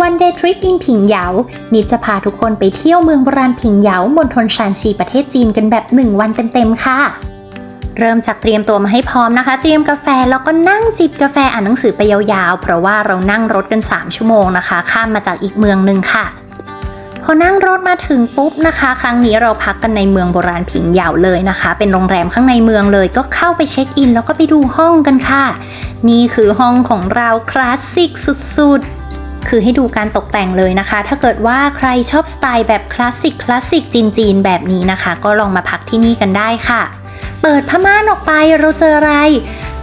วันเดย์ทริปอินผิงเหยานิดจะพาทุกคนไปเที่ยวเมืองโบราณผิงเหยามณฑลชานซีประเทศจีนกันแบบ 1 วันเต็มๆ ค่ะ เริ่มจากเตรียมตัวมาให้พร้อมนะคะ เตรียมกาแฟแล้วก็นั่งจิบกาแฟอ่านหนังสือไปยาวๆ เพราะว่าเรานั่งรถกัน 3 ชั่วโมงนะคะ ข้ามมาจากอีกเมืองหนึ่งค่ะ พอนั่งรถมาถึงปุ๊บนะคะ ครั้งนี้เราพักกันในเมืองโบราณผิงเหยาเลยนะคะ เป็นโรงแรมข้างในเมืองเลย ก็เข้าไปเช็คอิน แล้วก็ไปดูห้องกันค่ะ นี่คือห้องของเราคลาสสิกสุดๆ คือให้ดูการตกแต่งเลยนะคะ ถ้าเกิดว่าใครชอบสไตล์แบบคลาสสิกคลาสสิกจีนๆแบบนี้นะคะ ก็ลองมาพักที่นี่กันได้ค่ะ เปิดผ้าม่านออกไปเราเจออะไร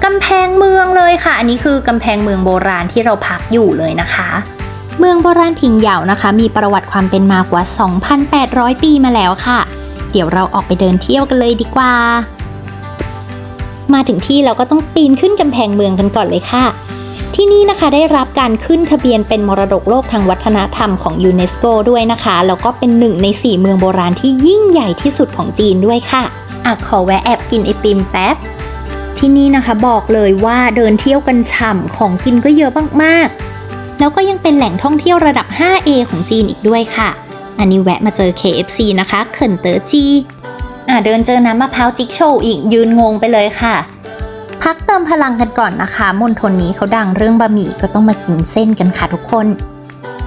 กำแพงเมืองเลยค่ะ อันนี้คือกำแพงเมืองโบราณที่เราพักอยู่เลยนะคะเมืองโบราณผิงเหยานะคะ มีประวัติความเป็นมากว่า 2,800 ปีมาแล้วค่ะ เดี๋ยวเราออกไปเดินเที่ยวกันเลยดีกว่า มาถึงที่เราก็ต้องปีนขึ้นกำแพงเมืองกันก่อนเลยค่ะ ที่นี่นะคะได้รับการขึ้นทะเบียนเป็นมรดกโลกทางวัฒนธรรมของยูเนสโกด้วยนะคะ แล้วก็เป็นหนึ่งใน 4 เมืองโบราณที่ยิ่งใหญ่ที่สุดของจีนด้วยค่ะอะขอแวะแอบกินไอติมแป๊บที่นี่นะคะบอกเลยว่าเดินเที่ยวกันฉ่ำของกินก็เยอะมากๆ แล้วก็ยังเป็นแหล่งท่องเที่ยวระดับ 5A ของจีนอีกด้วยค่ะ อันนี้แวะมาเจอ KFC นะคะเขินเตอจีอะเดินเจอน้ำมะพร้าวจิกโชว์อีกยืนงงไปเลยค่ะ พักเติมพลังกันก่อนนะคะมณฑลนี้เขาดังเรื่องบะหมี่ก็ต้องมากินเส้นกันค่ะทุกคน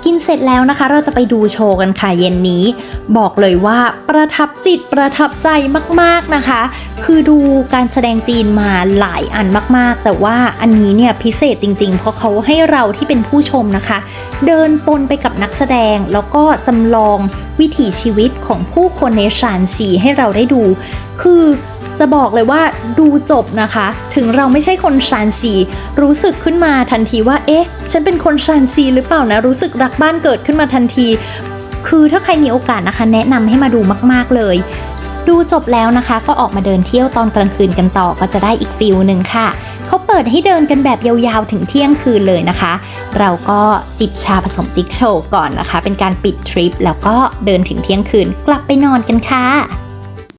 กินเสร็จแล้วนะคะ เราจะไปดูโชว์กันค่ะเย็นนี้ บอกเลยว่าประทับจิตประทับใจมากๆนะคะ คือดูการแสดงจีนมาหลายอันมากๆ แต่ว่าอันนี้เนี่ยพิเศษจริง ๆ เพราะเขาให้เราที่เป็นผู้ชมนะคะ เดินปนไปกับนักแสดงแล้วก็จำลองวิถีชีวิตของผู้คนในชานซีให้เราได้ดู คือ จะบอกเลยว่าดูจบนะคะ ถึงเราไม่ใช่คนชานซี รู้สึกขึ้นมาทันทีว่า เอ๊ะ ฉันเป็นคนชานซีหรือเปล่านะ รู้สึกรักบ้านเกิดขึ้นมาทันที คือถ้าใครมีโอกาสนะคะ แนะนำให้มาดูมาก ๆ เลย ดูจบแล้วนะคะ ก็ออกมาเดินเที่ยวตอนกลางคืนกันต่อก็จะได้อีกฟิลหนึ่งค่ะเขาเปิดให้เดินกันแบบยาวๆถึงเที่ยงคืนเลยนะคะ เราก็จิบชาผสมจิกโชว์ก่อนนะคะ เป็นการปิดทริปแล้วก็เดินถึงเที่ยงคืนกลับไปนอนกันค่ะ